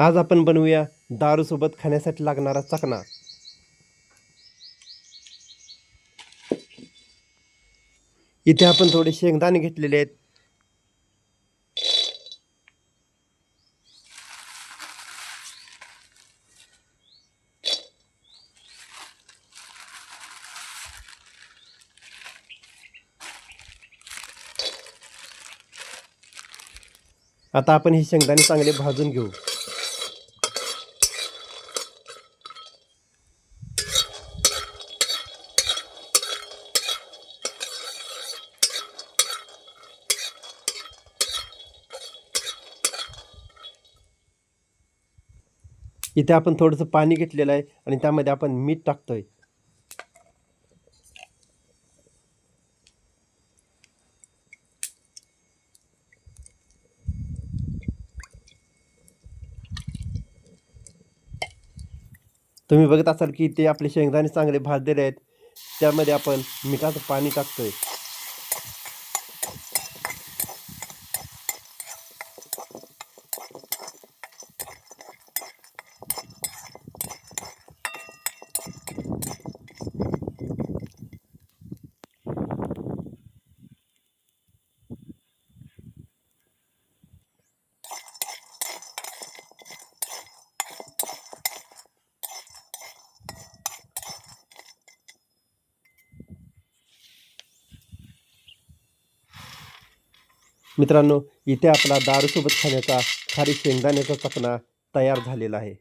आज आपण बनवूया दारूसोबत खाण्यासाठी लागणारा चकना. इथे आपण थोडे शेंगदाणे घेतलेले आहेत. आता आपण हे शेंगदाणे चांगले भाजून घेऊ. इथे आपण थोडंसं पाणी घेतलेलं आहे आणि त्यामध्ये आपण मीठ टाकतो आहे तुम्ही बघत असाल की ते आपले शेंगदाणे चांगले भाजलेले आहेत. त्यामध्ये आपण मिठाचं पाणी टाकतो आहे मित्रांनो इथे आपला दारूसोबत खाण्याचा खारी शेंगदाण्याचा चकना तयार झालेला आहे.